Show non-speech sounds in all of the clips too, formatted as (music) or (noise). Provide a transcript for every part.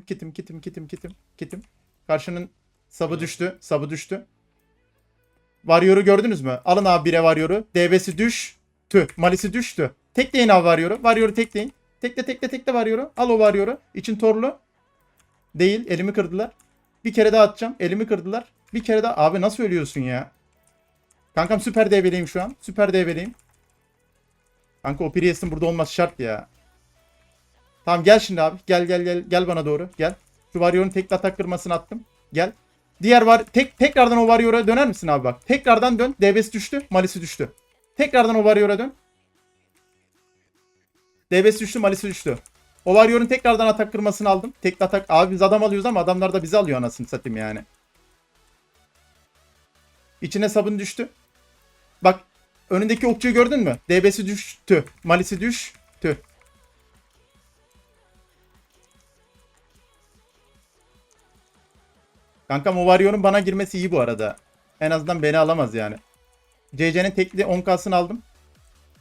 Kitim kitim kitim kitim kitim kitim. Karşının sabı düştü. Sabı düştü. Varyoru gördünüz mü? Alın abi bire varyoru. DB'si düş. Tü. Malisi düştü. Tekleyin abi varyoru. Varyoru tekleyin. Tekle tekle tekle varyoru. Al o varyoru. İçin torlu. Değil. Elimi kırdılar. Bir kere daha atacağım. Elimi kırdılar. Bir kere daha. Abi nasıl ölüyorsun ya? Kankam süper DB'liyim şu an. Süper DB'liyim. Kanka o Priest'in burada olması şart ya. Tamam gel şimdi abi. Gel gel gel. Gel bana doğru. Gel. Şu Warrior'un tekli atak kırmasını attım. Gel. Diğer var. Tek tekrardan o Warrior'a döner misin abi bak. Tekrardan dön. DB'si düştü. Malisi düştü. Tekrardan o Warrior'a dön. DB'si düştü. Malisi düştü. O Warrior'un tekrardan atak kırmasını aldım. Tekli atak. Abi biz adam alıyoruz ama adamlar da bizi alıyor anasını satayım yani. İçine sabun düştü. Bak önündeki okçuyu gördün mü? DB'si düştü. Malisi düştü. Kankam o Warrior'un bana girmesi iyi bu arada. En azından beni alamaz yani. CC'nin tekli 10k'sını aldım.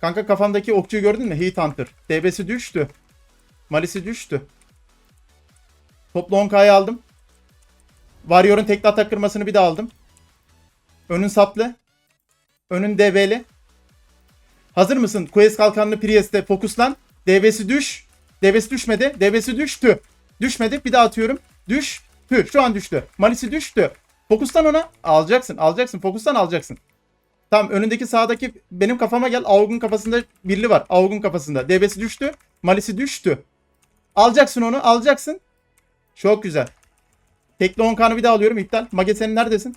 Kanka kafamdaki okçuyu gördün mü? Heat Hunter. DB'si düştü. Malisi düştü. Toplu 10k'yı aldım. Warrior'un tekli atak kırmasını bir daha aldım. Önün saplı. Önün DB'li. Hazır mısın? Quest kalkanlı Priest'e fokuslan. DB'si düş. DB'si düşmedi. DB'si düştü. Düşmedi. Bir daha atıyorum. Düş. Tü. Şu an düştü. Malisi düştü. Fokuslan ona. Alacaksın. Alacaksın. Fokuslan alacaksın. Tamam önündeki sağdaki benim kafama gel. Aug'un kafasında birli var. Aug'un kafasında. DB'si düştü. Malisi düştü. Alacaksın onu. Alacaksın. Çok güzel. Tekli 10 kanı bir daha alıyorum. iptal. Mage senin neredesin?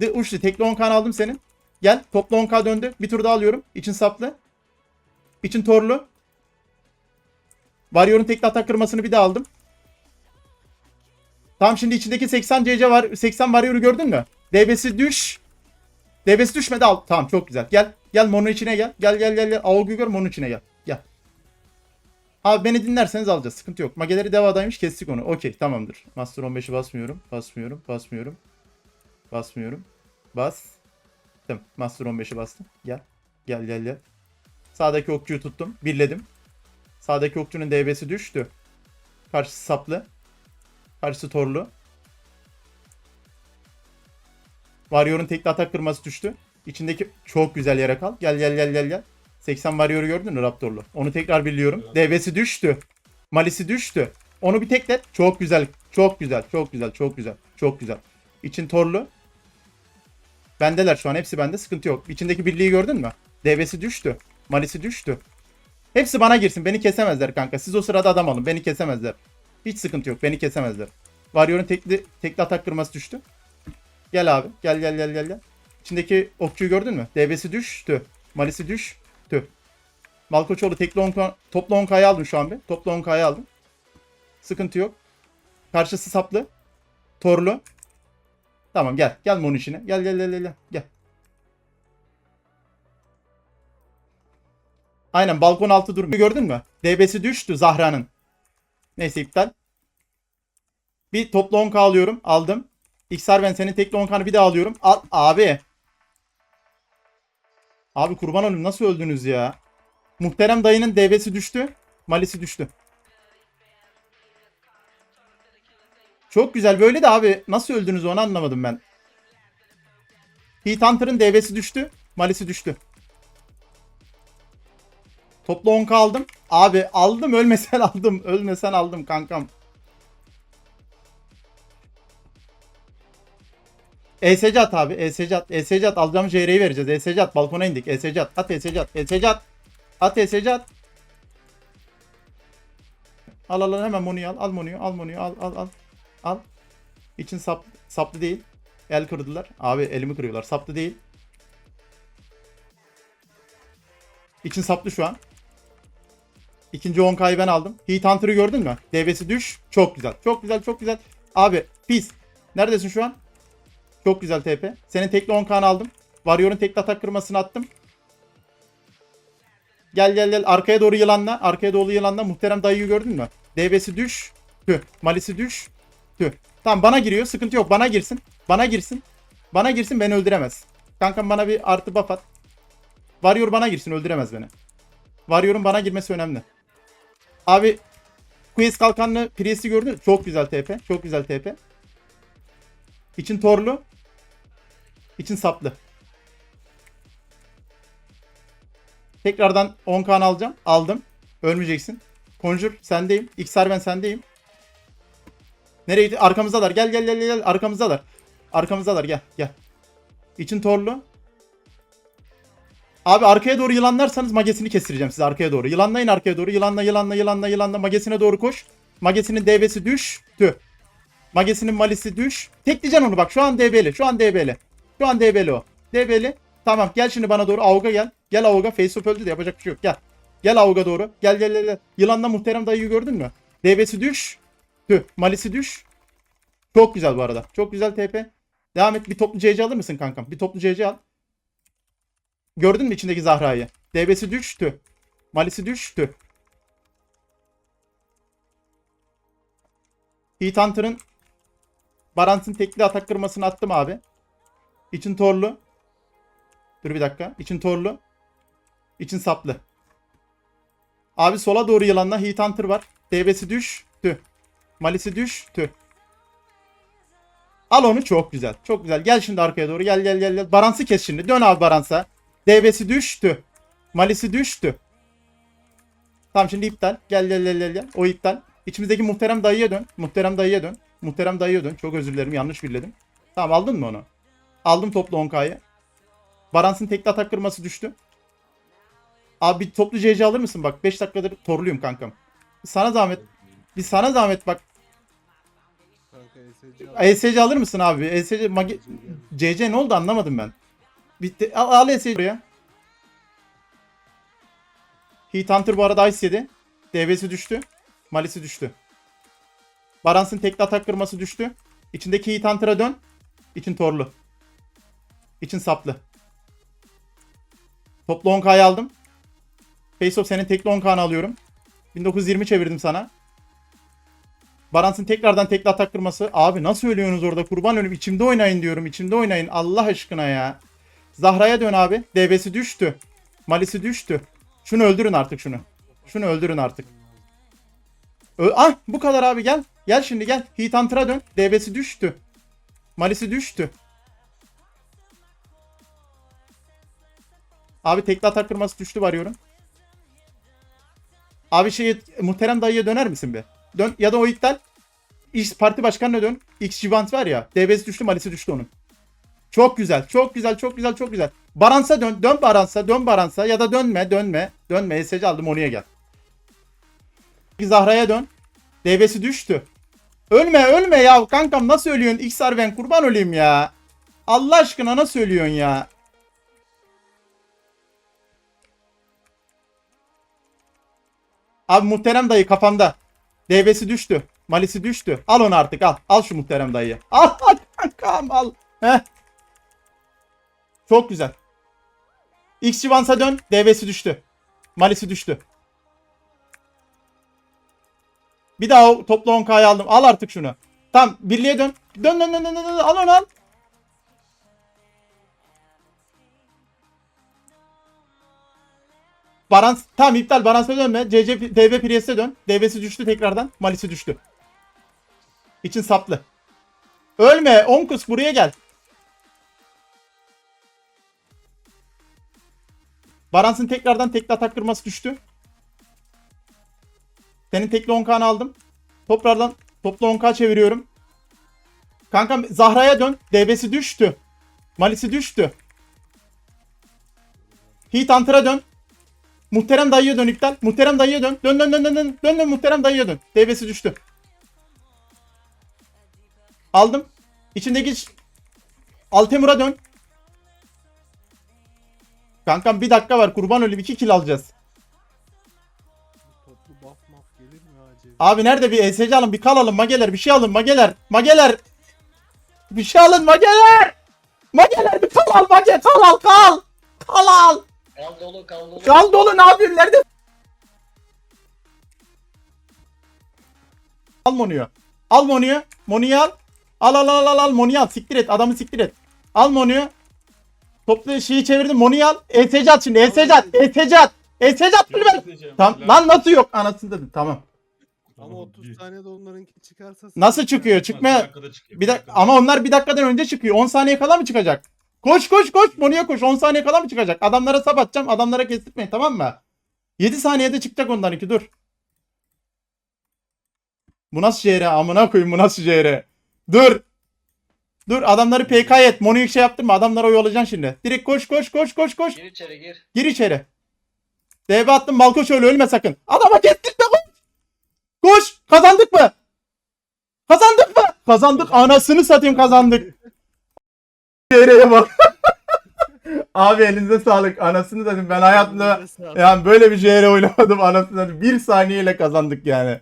De uçtu. Tekli 10 kan aldım senin. Gel. Toplu 10k döndü. Bir tur daha alıyorum. İçin saplı. İçin torlu. Warrior'un tekli atak kırmasını bir daha aldım. Tamam şimdi içindeki 80 CC var. 80 Warrior'u gördün mü? DB'si düş. DB'si düşmedi al. Tamam çok güzel. Gel. Gel Mon'un içine gel. Gel gel gel. gel. Aogu gör Mon'un içine gel. Gel. Abi beni dinlerseniz alacağız. Sıkıntı yok. Mageleri devadaymış kestik onu. Okey tamamdır. Master 15'i basmıyorum. Basmıyorum. Basmıyorum. Basmıyorum. Bas. Tamam. Master 15'i bastım. Gel. Gel gel gel. Sağdaki okçuyu tuttum. Birledim. Sağdaki okçunun DB'si düştü. Karşısı saplı. Karşısı torlu. Warrior'un tekli atak kırması düştü. İçindeki çok güzel yere kal. Gel gel gel gel gel. 80 Warrior'u gördün mü Raptor'lu? Onu tekrar biliyorum. DB'si düştü. Malisi düştü. Onu bir teklet. Çok güzel. Çok güzel. Çok güzel. Çok güzel. Çok güzel. İçin torlu. Bendeler şu an. Hepsi bende. Sıkıntı yok. İçindeki birliği gördün mü? DB'si düştü. Malisi düştü. Hepsi bana girsin. Beni kesemezler kanka. Siz o sırada adam alın. Beni kesemezler. Hiç sıkıntı yok. Beni kesemezler. Warrior'un tekli, tekli atak kırması düştü. Gel abi. Gel gel gel gel gel. İçindeki okçuyu gördün mü? DB'si düştü. Malisi düştü. Malkoçoğlu tekli 10 toplu 10k'yı aldım şu an bir. Toplu 10k'yı aldım. Sıkıntı yok. Karşısı saplı. Torlu. Tamam gel. Gel Mon içine. Gel gel gel gel. Gel. gel. Aynen balkon altı durmuyor. Gördün mü? DB'si düştü Zahra'nın. Neyse iptal. Bir toplu 10k alıyorum. Aldım. XR ben senin tekli 10k'nı bir daha alıyorum. Al abi. Abi kurban olayım nasıl öldünüz ya? Muhterem dayının DB'si düştü. Malisi düştü. Çok güzel. Böyle de abi nasıl öldünüz onu anlamadım ben. Heat Hunter'ın DB'si düştü. Malisi düştü. Toplu 10k aldım. Abi aldım ölmesen (laughs) aldım. Ölmesen aldım kankam. ESC at abi. ESC at. ESC at. Alacağım JR'yi vereceğiz. ESC at. Balkona indik. ESC at. At ESC at. ESC. At ESC at. Al al al hemen Monu'yu al. Al Monu'yu. Al Monu'yu. Al al al. Al. İçin sap, saplı değil. El kırdılar. Abi elimi kırıyorlar. Saplı değil. İçin saplı şu an. İkinci 10K'yı ben aldım. Heat Hunter'ı gördün mü? DB'si düş. Çok güzel. Çok güzel. Çok güzel. Abi pis. Neredesin şu an? Çok güzel TP. Senin tekli 10K'nı aldım. Warrior'un tekli atak kırmasını attım. Gel gel gel. Arkaya doğru yılanla. Arkaya doğru yılanla. Muhterem dayıyı gördün mü? DB'si düş. Tüh. Malisi düş. Tüh. Tamam bana giriyor. Sıkıntı yok. Bana girsin. Bana girsin. Bana girsin beni öldüremez. Kankam bana bir artı buff at. Warrior bana girsin öldüremez beni. Warrior'un bana girmesi önemli. Abi Quest kalkanlı Priest'i gördün? Çok güzel TP. Çok güzel TP. İçin torlu. İçin saplı. Tekrardan 10 kan alacağım. Aldım. Ölmeyeceksin. Conjure sendeyim. XR ben sendeyim. Nereye gitti? Arkamızdalar. Gel gel gel gel. Arkamızdalar. Arkamızdalar. Gel gel. İçin torlu. Abi arkaya doğru yılanlarsanız magesini kestireceğim size arkaya doğru. Yılanlayın arkaya doğru. Yılanla yılanla yılanla yılanla magesine doğru koş. Magesinin DB'si düştü. Magesinin malisi düş. Tekleyeceksin onu bak. Şu an DB'li. Şu an DB'li. Şu an DB'li o. DB'li. Tamam gel şimdi bana doğru. Avga gel. Gel Avga. Face of öldü de yapacak bir şey yok. Gel. Gel Avga doğru. Gel gel gel. gel. Yılanla muhterem dayıyı gördün mü? DB'si düş. Tüh. Malisi düş. Çok güzel bu arada. Çok güzel TP. Devam et. Bir toplu CC alır mısın kankam? Bir toplu CC al. Gördün mü içindeki Zahra'yı? DB'si düştü. Malisi düştü. Heat Hunter'ın Barans'ın tekli atak kırmasını attım abi. İçin torlu. Dur bir dakika. İçin torlu. İçin saplı. Abi sola doğru yılanla Heat Hunter var. DB'si düştü. Malisi düştü. Al onu çok güzel. Çok güzel. Gel şimdi arkaya doğru. Gel gel gel. gel. Barans'ı kes şimdi. Dön abi Barans'a. DB'si düştü. Malisi düştü. Tamam şimdi iptal. Gel gel gel gel. gel. O iptal. İçimizdeki muhterem dayıya dön. Muhterem dayıya dön. Muhterem dayıya dön. Çok özür dilerim. Yanlış birledim. Tamam aldın mı onu? Aldım toplu 10k'yı. Barans'ın tekli atak kırması düştü. Abi toplu CC alır mısın? Bak 5 dakikadır torluyum kankam. Sana zahmet. Bir sana zahmet bak. Kanka ESC. ESC alır mısın abi? ESC magi... CC ne oldu anlamadım ben. Bitti. Al, al ESC buraya. Heat Hunter bu arada Ice yedi. DB'si düştü. Malisi düştü. Barans'ın tekli atak kırması düştü. İçindeki Heat Hunter'a dön. İçin torlu. İçin saplı. Toplu 10k'yı aldım. Face off senin tekli 10k'nı alıyorum. 1920 çevirdim sana. Barans'ın tekrardan tekli atak kırması. Abi nasıl ölüyorsunuz orada kurban ölüm. İçimde oynayın diyorum. İçimde oynayın. Allah aşkına ya. Zahra'ya dön abi. DB'si düştü. Malisi düştü. Şunu öldürün artık şunu. Şunu öldürün artık. Ö ah bu kadar abi gel. Gel şimdi gel. Heat Hunter'a dön. DB'si düştü. Malisi düştü. Abi tekli atak kırması düştü varıyorum. Abi şey muhterem dayıya döner misin be? Dön ya da o iptal. X parti başkanına dön. X Jivant var ya. DB'si düştü, Malisi düştü onun. Çok güzel. Çok güzel. Çok güzel. Çok güzel. Barans'a dön. Dön Barans'a. Dön Barans'a. Ya da dönme. Dönme. Dönme. ESC aldım. Onu'ya gel. Zahra'ya dön. DB'si düştü. Ölme. Ölme ya. Kankam nasıl ölüyorsun? XR ben kurban olayım ya. Allah aşkına nasıl ölüyorsun ya? Abi muhterem dayı kafamda. DB'si düştü. Malisi düştü. Al onu artık al. Al şu muhterem dayıyı. Al al kankam al. Heh. Çok güzel. X Jivans'a dön. DB'si düştü. Malisi düştü. Bir daha o toplu 10k'yı aldım. Al artık şunu. Tamam birliğe. Dön dön dön dön dön. dön. Al onu al. Barans tamam iptal Barans'a dönme. CC DB Priest'e dön. DB'si düştü tekrardan. Malisi düştü. İçin saplı. Ölme. Onkus buraya gel. Barans'ın tekrardan tekli atak kırması düştü. Senin tekli 10k'nı aldım. Toprardan toplu 10k çeviriyorum. Kankam Zahra'ya dön. DB'si düştü. Malisi düştü. Heat Hunter'a dön. Muhterem dayıya dön iptal. Muhterem dayıya dön. Dön dön dön dön dön. Dön dön muhterem dayıya dön. DB'si düştü. Aldım. İçindeki Altemur'a dön. Kankam bir dakika var. Kurban olayım. 2 kill alacağız. Toplu buff maf gelir mi acil? Abi nerede bir ESC alın. Bir kal alın. Mageler. Bir şey alın. Mageler. Mageler. Bir şey alın. Mageler. Mageler bir kal al. Mage. Kal al. Kal. Kal al. Kal dolu kal dolu. Kal dolu. Ne yapıyorsun? Nerede? Al Monu'yu. Al Monu'yu. Monu'yu al. Al al al al al Monu'yu al. Siktir et. Adamı siktir et. Al Monu'yu. Toplu şeyi çevirdim. Monu'yu al. ESC at şimdi. ESC at. ESC at. ESC at. Bunu ver. Tamam. Lan nasıl yok? Anasını dedim. Tamam. Ama Tamam, 30 bir- saniyede onlarınki çıkarsa Nasıl çıkıyor? Bir Çıkmaya dakikada çıkıyor, bir dakika ama onlar bir dakikadan önce çıkıyor. 10 saniye kala mı çıkacak? Koş koş koş. Monu'ya koş. 10 saniye kala mı çıkacak? Adamlara sap atacağım. Adamlara kestirmeyin tamam mı? 7 saniyede çıkacak onlarınki dur. Bu nasıl JR? Amına koyayım bu nasıl JR? Dur. Dur adamları PK et. Monu'yu şey yaptırma. Adamlara oyalayacaksın şimdi. Direkt koş koş koş koş koş. Gir içeri gir. Gir içeri. DB attım Malkoç öyle ölme sakın. Adama kestirme koş. Koş. Kazandık mı? Kazandık mı? Kazandık. Anasını satayım kazandık. (laughs) Nereye bak. (laughs) Abi elinize sağlık. Anasını satayım. Ben hayatımda yani böyle bir JR oynamadım anasını satayım. Bir saniyeyle kazandık yani.